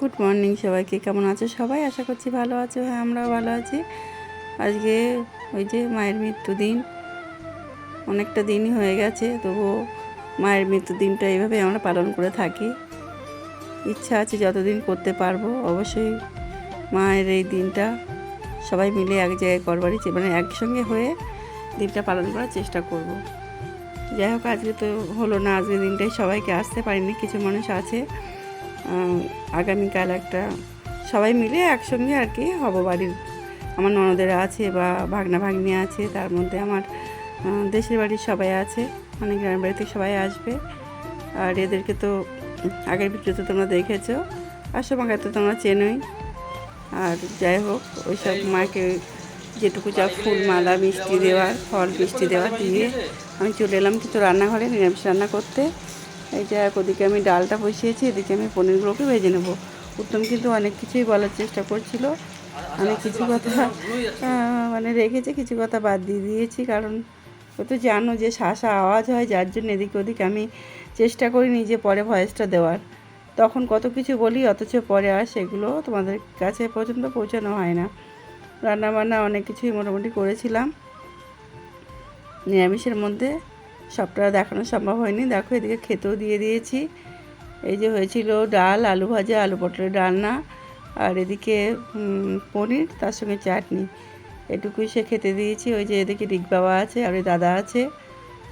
Good morning সবাইকে। কেমন আছো সবাই? আশা করছি ভালো আছো। হ্যাঁ আমরাও ভালো আছি। আজকে ওই যে মায়ের মৃত্যুদিন অনেকটা দিনই হয়ে গেছে তবুও মায়ের মৃত্যুদিনটা এইভাবে আমরা পালন করে থাকি। ইচ্ছা আছে যতদিন করতে পারব, অবশ্যই মায়ের এই দিনটা সবাই মিলে এক জায়গায় করবারই মানে একসঙ্গে হয়ে দিনটা পালন করার চেষ্টা করব। যাই হোক, আজকে তো হলো না, আজকে দিনটাই সবাইকে আসতে পারিনি, কিছু মানুষ আছে। আগামীকাল একটা সবাই মিলে একসঙ্গে আর কি হব বাড়ির। আমার ননদেরা আছে বা ভাগনা ভাগ্নি আছে তার মধ্যে আমার দেশের বাড়ির সবাই আছে মানে গ্রামের বাড়িতে সবাই আসবে। আর এদেরকে তো আগের ভিডিওতে তোমরা দেখেছ আর সবাইকে তো তোমরা চেনোই। আর যাই হোক ওইসব মাকে যেটুকু যা ফুল মালা মিষ্টি দেওয়ার ফল মিষ্টি দেওয়ার দিয়ে আমি চলে এলাম কিছু রান্নাঘরে নিরামিষ রান্না করতে। এই যে এক ওদিকে আমি ডালটা বসিয়েছি, এদিকে আমি পনিরগুলোকে ভেজে নেব। উত্তম কিন্তু অনেক কিছুই বলার চেষ্টা করছিল। আমি কিছু কথা মানে রেখেছে, কিছু কথা বাদ দিয়ে দিয়েছি, কারণ ও তো জানো যে শাসা আওয়াজ হয়, যার জন্য এদিক ওদিক আমি চেষ্টা করিনি যে পরে ভয়েসটা দেওয়ার। তখন কত কিছু বলি, অথচ পরে আর সেগুলো তোমাদের কাছে পর্যন্ত পৌঁছানো হয় না। রান্না বান্না অনেক কিছুই মোটামুটি করেছিলাম। নিরামিষের মধ্যে সবটা দেখানো সম্ভব হয়নি। দেখো এদিকে খেতেও দিয়ে দিয়েছি। এই যে হয়েছিল ডাল আলু ভাজা আলু পটলের ডালনা আর এদিকে পনির তার সঙ্গে চাটনি। এটুকুই সে খেতে দিয়েছি। ওই যে এদিকে রিক বাবা আছে আর ওই দাদা আছে।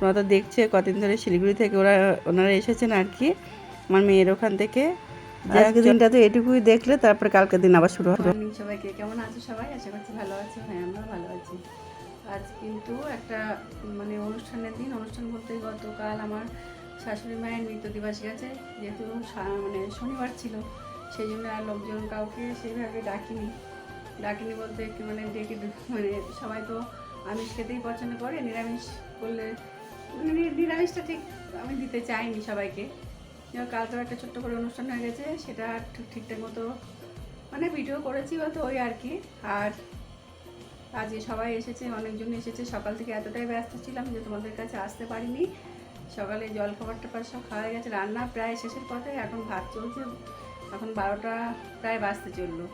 ওরা তো দেখছে কদিন ধরে শিলিগুড়ি থেকে ওরা ওনারা এসেছেন আর কি আমার মেয়ের ওখান থেকে। আজকের দিনটা তো এটুকুই দেখলে তারপরে কালকের দিন আবার শুরু হবে। সবাইকে কেমন আছে সবাই? আশা করছি ভালো আছে। হ্যাঁ আমরা ভালো আছি। আজ কিন্তু একটা মানে অনুষ্ঠানের দিন, অনুষ্ঠান বলতে গতকাল আমার শাশুড়ি মায়ের মৃত্যু দিবস গেছে। যেহেতু মানে শনিবার ছিল, সেই জন্য আর লোকজন কাউকে সেইভাবে ডাকিনি। ডাকিনি বলতে মানে ডেকে মানে সবাই তো আমিষ খেতেই পছন্দ করে, নিরামিষ করলে মানে নিরামিষটা ঠিক আমি দিতে চাইনি সবাইকে। কাল তো একটা ছোট্ট করে অনুষ্ঠান হয়ে গেছে, সেটা ঠিক, ঠিকঠাক মতো মানে ভিডিও করেছি তো ওই আর কি। আর আজকে সবাই এসেছে, অনেকজন এসেছে। সকাল থেকে এতটাই ব্যস্ত ছিলাম যে তোমাদের কাছে আসতে পারিনি। সকালে জল খাবার টাবার সব খাওয়া গেছে। রান্না প্রায় শেষের পথে, এখন ভাত চলছে। এখন বারোটা প্রায় বাজতে চলল।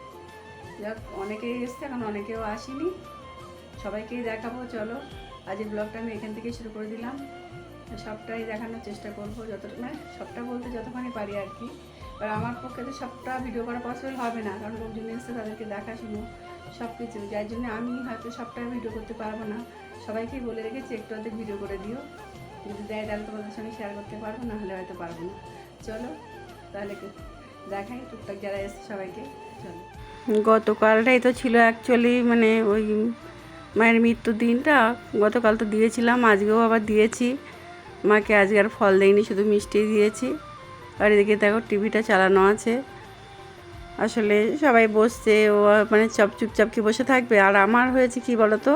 যাক, অনেকেই এসছে, এখন অনেকেও আসেনি। সবাইকেই দেখাবো, চলো। আজকের ব্লগটা আমি এখান থেকে শুরু করে দিলাম। সবটাই দেখানোর চেষ্টা করব যতটা মানে সবটা বলতে যতখানি পারি আর কি। আর আমার পক্ষে তো সবটা ভিডিও করা পসিবল হবে না। কারণ লোকজন এসছে, তাদেরকে দেখাশুনো সব কিছু যার জন্য আমি হয়তো সবটা ভিডিও করতে পারব না। সবাইকেই বলে রেখেছি, একটু অর্ধেক ভিডিও করে দিও। যদি দেয় তাহলে তোমাদের সঙ্গে শেয়ার করতে পারব, না হলে হয়তো পারব না। চলো, তাহলে দেখাই, টুকটাক যারা এসছে সবাইকে। চলো। গতকালটাই তো ছিল অ্যাকচুয়ালি মানে ওই মায়ের মৃত্যুর দিনটা। গতকাল তো দিয়েছিলাম, আজকেও আবার দিয়েছি। মাকে আজকে আর ফল দেয়নি শুধু মিষ্টি দিয়েছি। আর এদিকে দেখো টিভিটা চালানো আছে। আসলে সবাই বসছে, ও মানে চপ চুপচাপ কি বসে থাকবে? আর আমার হয়েছে কি বলতো?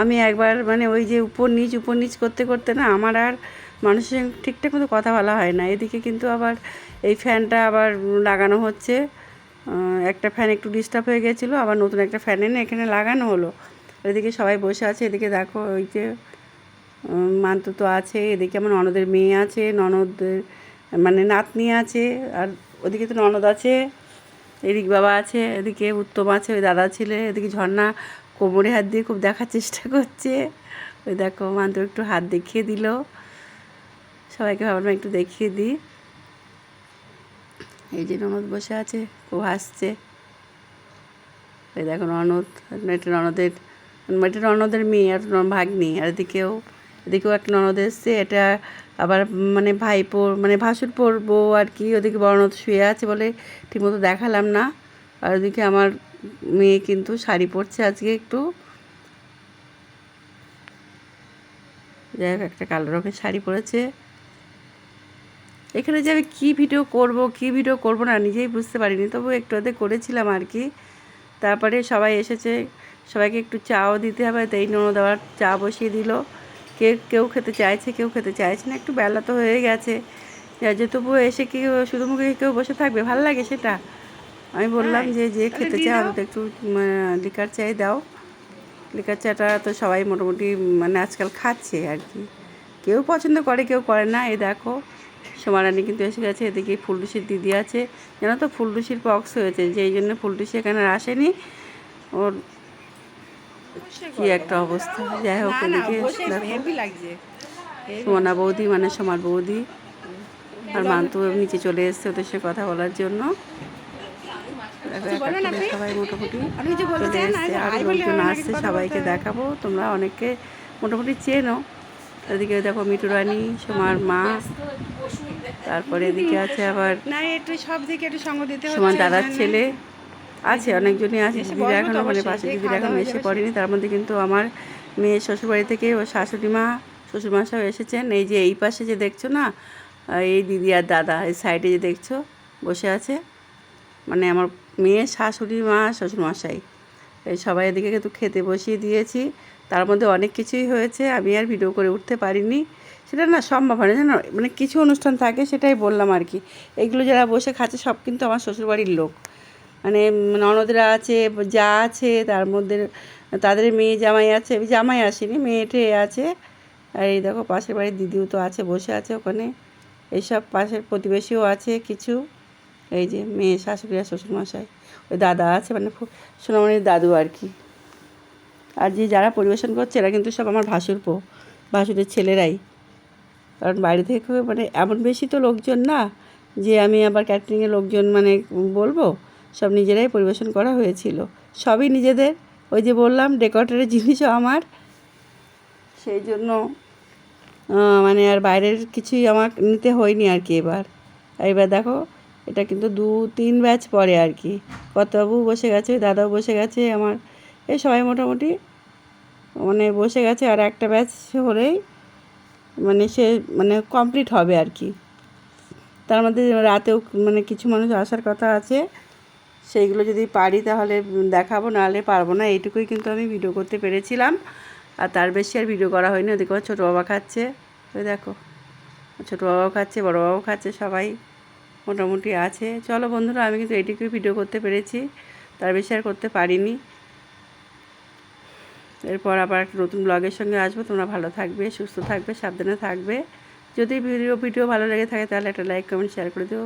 আমি একবার মানে ওই যে উপর নিচ উপর নিচ করতে করতে না আমার আর মানুষের সঙ্গে ঠিকঠাক মতো কথা বলা হয় না। এদিকে কিন্তু আবার এই ফ্যানটা আবার লাগানো হচ্ছে। একটা ফ্যান একটু ডিস্টার্ব হয়ে গেছিল, আবার নতুন একটা ফ্যান এনে এখানে লাগানো হলো। এদিকে সবাই বসে আছে, এদিকে দেখো ওই যে মান্তু তো আছে, এদিকে আমার ননদের মেয়ে আছে, ননদের মানে নাতনি আছে, আর ওদিকে তো ননদ আছে। এদিক বাবা আছে, এদিকে উত্তম আছে, ওই দাদা ছেলে, এদিকে ঝর্ণা কোমরে হাত দিয়ে খুব দেখার চেষ্টা করছে। ওই দেখো মান্তু একটু হাত দেখিয়ে দিল। সবাইকে ভাবলাম একটু দেখিয়ে দিই। এই যে ননদ বসে আছে খুব হাসছে। এই দেখো ননদ এটা ননদের এটা ননদের মেয়ে আর ভাগ্নি, আর এদিকেও এদিকেও একটা ননদ এসছে, এটা আবার মানে ভাইপোর মানে ভাসুর বউ আর কি ওদিকে ননদ শুয়ে আছে বলে ঠিকমতো দেখালাম না। আর ওদিকে আমার মেয়ে কিন্তু শাড়ি পরছে আজকে একটু। যাই হোক, একটা কালো রঙের শাড়ি পরেছে। এখানে যে আমি কী ভিডিও করব, কী ভিডিও করব না, নিজেই বুঝতে পারিনি। তবু একটু আধে করেছিলাম আর কি। তারপরে সবাই এসেছে, সবাইকে একটু চাও দিতে হবে, তাই ননদ আবার চা বসিয়ে দিল। কে কেউ খেতে চাইছে কেউ খেতে চাইছে না একটু বেলা তো হয়ে গেছে। যে তবুও এসে কি শুধু মুখে কেউ বসে থাকবে? ভালো লাগে সেটা? আমি বললাম যে যে খেতে চায় অন্তত একটু লিকার চাই দাও। লিকার চাটা তো সবাই মোটামুটি মানে আজকাল খাচ্ছে আর কি। কেউ পছন্দ করে কেউ করে না। এই দেখো সোমারানি কিন্তু এসে গেছে এদিকে ফুলটুসির দিদি আছে। জানো তো ফুলটুসির পক্স হয়েছে যেই জন্য ফুলটুসি এখানে আর আসেনি। ওর কি একটা অবস্থা। যাই হোক এদিকে সোমনা বৌদি মানে সোমার বৌদি আর মান্তু নিচে চলে এসছে ওদের সাথে কথা বলার জন্য। সবাই মোটামুটি চলে এসছে। আর লোকজন আসছে সবাইকে দেখাবো। তোমরা অনেকে মোটামুটি চেনো। এদিকে দেখো মিটু রানী সোমার মা। তারপরে এদিকে আছে আবার না একটু সব দিকে একটু সঙ্গ দিতে সোমার দাদার ছেলে। আছে অনেকজনই আছে দিদিরা বসবো মানে পাশে দিদিরা এখন এসে পড়েনি তার মধ্যে কিন্তু আমার মেয়ের শ্বশুরবাড়ি থেকে ও শাশুড়ি মা শ্বশুরমশাও এসেছেন এই যে এই পাশে যে দেখছ না এই দিদি আর দাদা এই সাইডে যে দেখছ বসে আছে মানে আমার মেয়ের শাশুড়ি মা শ্বশুরমশাই এই সবাই এদিকে কিন্তু খেতে বসিয়ে দিয়েছি তার মধ্যে অনেক কিছুই হয়েছে আমি আর ভিডিও করে উঠতে পারিনি সেটা না সম্ভব হয় না জানো মানে কিছু অনুষ্ঠান থাকে সেটাই বললাম আর কি এগুলো যারা বসে খাচ্ছে সব কিন্তু আমার শ্বশুরবাড়ির লোক মানে ননদরা আছে, যা আছে, তার মধ্যে তাদের মেয়ে জামাই আছে। জামাই আসেনি, মেয়েটে আছে। আর এই দেখো পাশের বাড়ির দিদিও তো আছে, বসে আছে ওখানে। এইসব পাশের প্রতিবেশীও আছে কিছু। এই যে মেয়ে শাশুড়ি আর শ্বশুরমশাই। ওই দাদা আছে মানে খুব সোনামণির দাদু আর কি। আর যে যারা পরিবেশন করছে, এরা কিন্তু সব আমার ভাসুরপো ভাসুরের ছেলেরাই। কারণ বাইরে থেকে মানে এমন বেশি তো লোকজন না, যে আমি আবার ক্যাটারিংয়ের লোকজন মানে বলব সব নিজেরাই পরিবেশন করা হয়েছিল। সবই নিজেদের। ওই যে বললাম, ডেকোরেটরের জিনিসও আমার। সেই জন্য মানে আর বাইরের কিছুই আমার নিতে হয়নি আর কি এবার। এবার দেখো, এটা কিন্তু দু, তিন ব্যাচ পরে আর কি। কর্তাবাবু বসে গেছে, দাদাও বসে গেছে, আমার এই সবাই মোটামুটি মানে বসে গেছে, আর একটা ব্যাচ হলেই মানে সে মানে কমপ্লিট হবে আর কি। তার মধ্যে রাতেও মানে কিছু মানুষ আসার কথা আছে। সেইগুলো যদি পারি তাহলে দেখাবো, নাহলে পারব না। এইটুকুই কিন্তু আমি ভিডিও করতে পেরেছিলাম। আর তার বেশি আর ভিডিও করা হয়নি। ওদিকে আমার ছোটো বাবা খাচ্ছে। ওই দেখো, ছোটো বাবাও খাচ্ছে, বড়ো বাবাও খাচ্ছে, সবাই মোটামুটি আছে। চলো বন্ধুরা, আমি কিন্তু এইটুকুই ভিডিও করতে পেরেছি। তার বেশি আর করতে পারিনি। এরপর আবার একটা নতুন ব্লগের সঙ্গে আসব। তোমরা ভালো থাকবে, সুস্থ থাকবে, সাবধানে থাকবে। যদি ভিডিও ভিডিও ভালো লেগে থাকে তাহলে একটা লাইক কমেন্ট শেয়ার করে দিও।